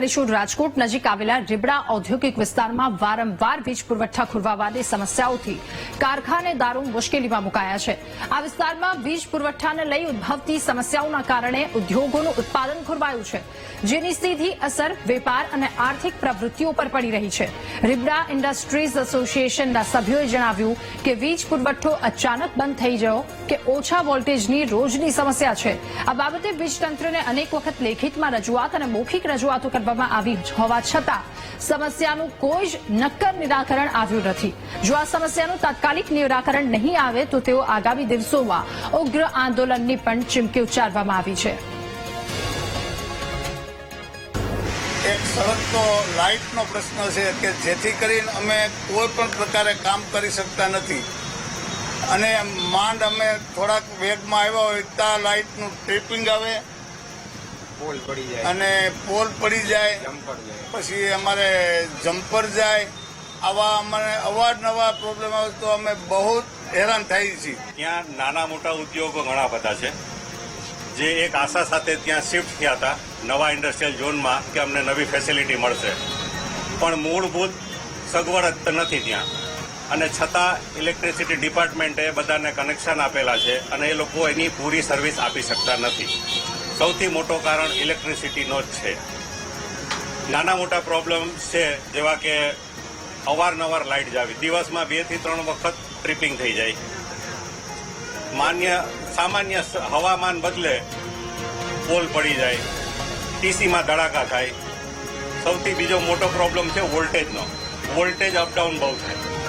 કરીશું. રાજકોટ નજીક આવેલા રીબડા ઔદ્યોગિક વિસ્તારમાં વારંવાર વીજ પુરવઠા ખુરવાવાની સમસ્યાઓથી કારખાનેદારો મુશ્કેલીમાં મુકાયા છે. આ વિસ્તારમાં વીજ પુરવઠાને લઈ ઉદ્ભવતી સમસ્યાઓના કારણે ઉદ્યોગોનું ઉત્પાદન ખોરવાયું છે. જેની સીધી અસર વેપાર અને આર્થિક પ્રવૃત્તિઓ પર પડી રહી છે. રીબડા ઇન્ડસ્ટ્રીઝ એસોસિએશનના સભ્યોએ જણાવ્યું કે વીજ પુરવઠો અચાનક બંધ થઈ ગયો કે ઓછા વોલ્ટેજની રોજની સમસ્યા છે. આ બાબતે વીજ તંત્રને અનેક વખત લેખિતમાં રજૂઆત અને મૌખિક રજૂઆતો કરવામાં આવી હોવા છતાં સમસ્યાનું કોઈ જ નક્કર નિરાકરણ આવ્યું નથી. જો આ સમસ્યાનું તાત્કાલિક નિરાકરણ નહીં આવે તો તેઓ આગામી દિવસોમાં ઉગ્ર આંદોલનની પણ ચીમકી ઉચ્ચારવામાં આવી છે. એક સળગતો લાઇટનો પ્રશ્ન છે કે જેથી કરીને અમે કોઈ પણ પ્રકારે કામ કરી શકતા નથી. અને માંડ અમે થોડાક વેગમાં આવ્યા હોય ત્યાં લાઇટનું ટ્રીપિંગ આવે પોલ પડી જાય. અને પોલ પડી જાય પછી અમારે જમ્પર જાય. આવા અમારે અવારનવાર પ્રોબ્લેમ આવે તો અમે બહુ હેરાન થઈએ છીએ. ત્યાં નાના મોટા ઉદ્યોગો ઘણા બધા છે જે એક આશા સાથે ત્યાં શિફ્ટ થયા હતા નવા ઇન્ડસ્ટ્રીયલ ઝોનમાં કે અમને નવી ફેસિલિટી મળશે. પણ મૂળભૂત સગવડ જ નથી ત્યાં. અને છતાં ઇલેક્ટ્રિસિટી ડિપાર્ટમેન્ટે બધાને કનેક્શન આપેલા છે અને એ લોકો એની પૂરી સર્વિસ આપી શકતા નથી. સૌથી મોટો કારણ ઇલેક્ટ્રિસિટીનો જ છે. નાના મોટા પ્રોબ્લેમ છે, જેવા કે અવારનવાર લાઇટ જાવી. દિવસમાં બેથી ત્રણ વખત ટ્રિપિંગ થઈ જાય. માન્ય, સામાન્ય હવામાન બદલે પોલ પડી જાય. ટીસીમાં ધડાકા થાય. સૌથી બીજો મોટો પ્રોબ્લેમ છે વોલ્ટેજનો વોલ્ટેજ અપડાઉન બહુ થાય.